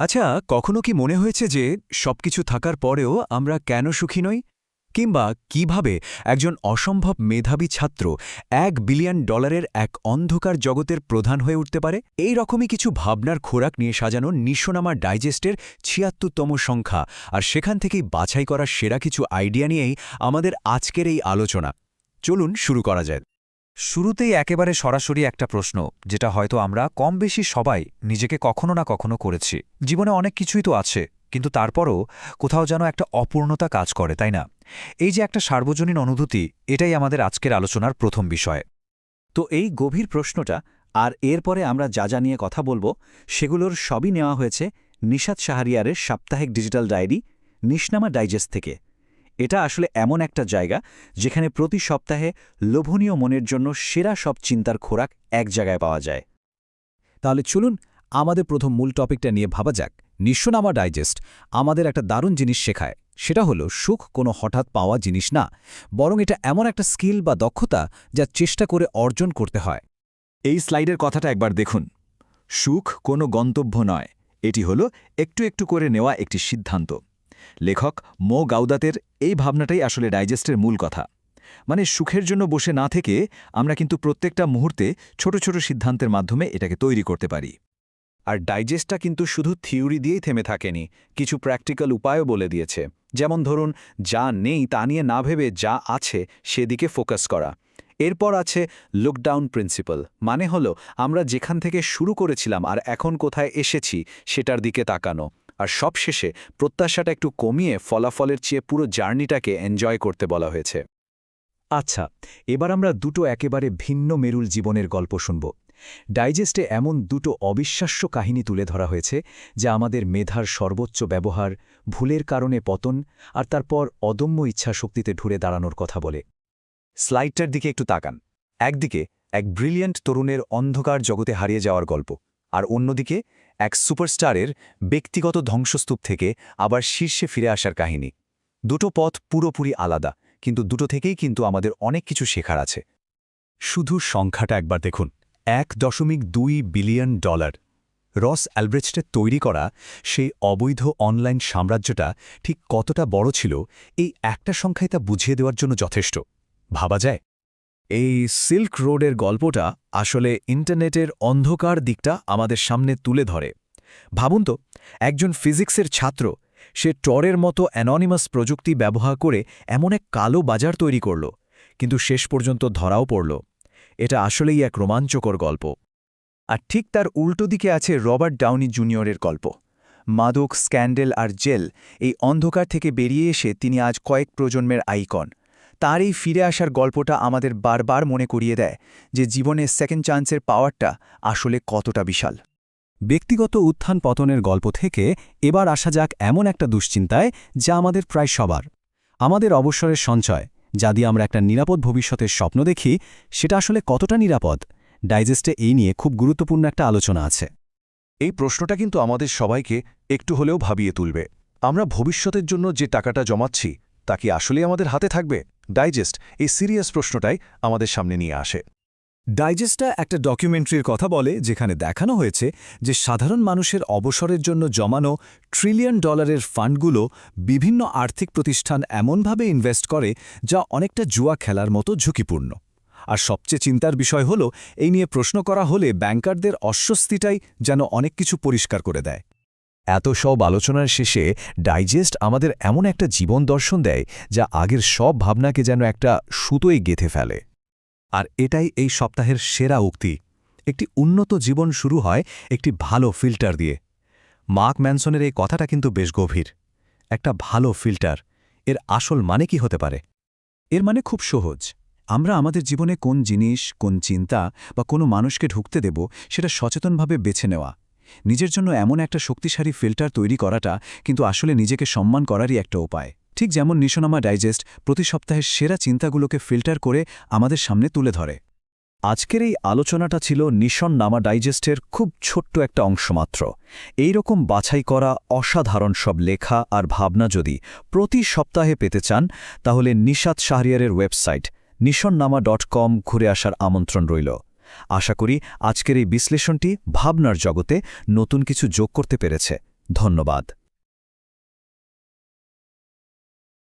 আচ্ছা কখনো কি মনে হয়েছে যে সবকিছু থাকার পরেও আমরা কেন সুখী নই? কিংবা কীভাবে একজন অসম্ভব মেধাবী ছাত্র এক বিলিয়ন ডলারের এক অন্ধকার জগতের প্রধান হয়ে উঠতে পারে? এই রকমই কিছু ভাবনার খোরাক নিয়ে সাজানো নিশোনামা ডাইজেস্টের ছিয়াত্তরতম সংখ্যা, আর সেখান থেকেই বাছাই করা সেরা কিছু আইডিয়া নিয়েই আমাদের আজকের এই আলোচনা। চলুন শুরু করা যায়। শুরুতেই একেবারে সরাসরি একটা প্রশ্ন, যেটা হয়তো আমরা কম বেশি সবাই নিজেকে কখনো না কখনো করেছি। জীবনে অনেক কিছুই তো আছে, কিন্তু তারপরও কোথাও যেন একটা অপূর্ণতা কাজ করে, তাই না? এই যে একটা সার্বজনীন অনুভূতি, এটাই আমাদের আজকের আলোচনার প্রথম বিষয়। তো এই গভীর প্রশ্নটা আর এরপরে আমরা যা যা নিয়ে কথা বলব, সেগুলোর সবই নেওয়া হয়েছে নিশাত শাহরিয়ারের সাপ্তাহিক ডিজিটাল ডায়েরি, নিশনামা ডাইজেস্ট থেকে। এটা আসলে এমন একটা জায়গা যেখানে প্রতি সপ্তাহে লোভনীয় মনের জন্য সেরা সব চিন্তার খোরাক এক জায়গায় পাওয়া যায়। তাহলে চলুন আমাদের প্রথম মূল টপিকটা নিয়ে ভাবা যাক। নিঃস্বনামা ডাইজেস্ট আমাদের একটা দারুণ জিনিস শেখায়। সেটা হলো সুখ কোনো হঠাৎ পাওয়া জিনিস না, বরং এটা এমন একটা স্কিল বা দক্ষতা যা চেষ্টা করে অর্জন করতে হয়। এই স্লাইডের কথাটা একবার দেখুন। সুখ কোনো গন্তব্য নয়, এটি হলো একটু একটু করে নেওয়া একটি সিদ্ধান্ত। লেখক মো. গাউদাতের এই ভাবনাটাই আসলে ডাইজেস্টের মূল কথা। মানে সুখের জন্য বসে না থেকে আমরা কিন্তু প্রত্যেকটা মুহূর্তে ছোট ছোট সিদ্ধান্তের মাধ্যমে এটাকে তৈরি করতে পারি। আর ডাইজেস্টটা কিন্তু শুধু থিওরি দিয়েই থেমে থাকেনি, কিছু প্র্যাকটিক্যাল উপায়ও বলে দিয়েছে। যেমন ধরুন, যা নেই তা নিয়ে না ভেবে যা আছে সেদিকে ফোকাস করা। এরপর আছে লুকডাউন প্রিন্সিপাল মানে হলো আমরা যেখান থেকে শুরু করেছিলাম আর এখন কোথায় এসেছি সেটার দিকে তাকানো। আর সবশেষে প্রত্যাশাটা একটু কমিয়ে ফলাফলের চেয়ে পুরো জার্নিটাকে এনজয় করতে বলা হয়েছে। আচ্ছা এবার আমরা দুটো একেবারে ভিন্ন মেরুল জীবনের গল্প শুনব। ডাইজেস্টে এমন দুটো অবিশ্বাস্য কাহিনী তুলে ধরা হয়েছে যা আমাদের মেধার সর্বোচ্চ ব্যবহার, ভুলের কারণে পতন আর তারপর অদম্য ইচ্ছাশক্তিতে ঢুরে দাঁড়ানোর কথা বলে। স্লাইডটার দিকে একটু তাকান। একদিকে এক ব্রিলিয়ান্ট তরুণের অন্ধকার জগতে হারিয়ে যাওয়ার গল্প। আর অন্যদিকে এক সুপারস্টারের ব্যক্তিগত ধ্বংসস্তূপ থেকে আবার শীর্ষে ফিরে আসার কাহিনী। দুটো পথ পুরোপুরি আলাদা, কিন্তু দুটো থেকেই কিন্তু আমাদের অনেক কিছু শেখার আছে। শুধু সংখ্যাটা একবার দেখুন। এক দশমিক দুই বিলিয়ন ডলার। রস অ্যালব্রেস্টের তৈরি করা সেই অবৈধ অনলাইন সাম্রাজ্যটা ঠিক কতটা বড় ছিল, এই একটা সংখ্যায় তা বুঝিয়ে দেওয়ার জন্য যথেষ্ট। ভাবা যায়? এই সিল্ক রোডের গল্পটা আসলে ইন্টারনেটের অন্ধকার দিকটা আমাদের সামনে তুলে ধরে। ভাবুন তো, একজন ফিজিক্সের ছাত্র, সে টরের মতো অ্যাননিমাস প্রযুক্তি ব্যবহার করে এমন এক কালো বাজার তৈরি করল, কিন্তু শেষ পর্যন্ত ধরাও পড়ল। এটা আসলেই এক রোমাঞ্চকর গল্প। আর ঠিক তার উল্টো দিকে আছে রবার্ট ডাউনি জুনিয়রের গল্প। মাদক, স্ক্যান্ডেল আর জেল এই অন্ধকার থেকে বেরিয়ে এসে তিনি আজ কয়েক প্রজন্মের আইকন। তার এই ফিরে আসার গল্পটা আমাদের বারবার মনে করিয়ে দেয় যে জীবনের সেকেন্ড চান্সের পাওয়ারটা আসলে কতটা বিশাল। ব্যক্তিগত উত্থান পতনের গল্প থেকে এবার আসা যাক এমন একটা দুশ্চিন্তায় যা আমাদের প্রায় সবার। আমাদের অবসরের সঞ্চয়, যা দিয়ে আমরা একটা নিরাপদ ভবিষ্যতের স্বপ্ন দেখি, সেটা আসলে কতটা নিরাপদ? ডাইজেস্টে এই নিয়ে খুব গুরুত্বপূর্ণ একটা আলোচনা আছে। এই প্রশ্নটা কিন্তু আমাদের সবাইকে একটু হলেও ভাবিয়ে তুলবে। আমরা ভবিষ্যতের জন্য যে টাকাটা জমাচ্ছি, তা কি আসলে আমাদের হাতে থাকবে? ডাইজেস্ট এই সিরিয়াস প্রশ্নটাই আমাদের সামনে নিয়ে আসে। ডাইজেস্টটা একটা ডকুমেন্টারির কথা বলে যেখানে দেখানো হয়েছে যে সাধারণ মানুষের অবসরের জন্য জমানো ট্রিলিয়ন ডলারের ফান্ডগুলো বিভিন্ন আর্থিক প্রতিষ্ঠান এমনভাবে ইনভেস্ট করে যা অনেকটা জুয়া খেলার মতো ঝুঁকিপূর্ণ। আর সবচেয়ে চিন্তার বিষয় হল, এই নিয়ে প্রশ্ন করা হলে ব্যাংকারদের অস্বস্তিটাই যেন অনেক কিছু পরিষ্কার করে দেয়। এত সব আলোচনার শেষে ডাইজেস্ট আমাদের এমন একটা জীবন দর্শন দেয় যা আগের সব ভাবনাকে যেন একটা সুতোয় গেথে ফেলে। আর এটাই এই সপ্তাহের সেরা উক্তি। একটি উন্নত জীবন শুরু হয় একটি ভালো ফিল্টার দিয়ে। মার্ক ম্যানসনের এই কথাটা কিন্তু বেশ গভীর। একটা ভালো ফিল্টার, এর আসল মানে কি হতে পারে? এর মানে খুব সহজ। আমরা আমাদের জীবনে কোন জিনিস, কোন চিন্তা বা কোনো মানুষকে ঢুকতে দেব সেটা সচেতনভাবে বেছে নেওয়া। নিজের জন্য এমন একটা শক্তিশালী ফিল্টার তৈরি করাটা কিন্তু আসলে নিজেকে সম্মান করারই একটা উপায়। ঠিক যেমন নিশনামা ডাইজেস্ট প্রতি সপ্তাহের সেরা চিন্তাগুলোকে ফিল্টার করে আমাদের সামনে তুলে ধরে। আজকের এই আলোচনাটা ছিল নিশন নামা ডাইজেস্টের খুব ছোট্ট একটা অংশ মাত্র। এই রকম বাছাই করা অসাধারণ সব লেখা আর ভাবনা যদি প্রতি সপ্তাহে পেতে চান, তাহলে নিশাত শাহরিয়ারের ওয়েবসাইট নিশননামা ডট কম ঘুরে আসার আমন্ত্রণ রইল। আশা করি আজকের এই বিশ্লেষণটি ভাবনার জগতে নতুন কিছু যোগ করতে পেরেছে। ধন্যবাদ।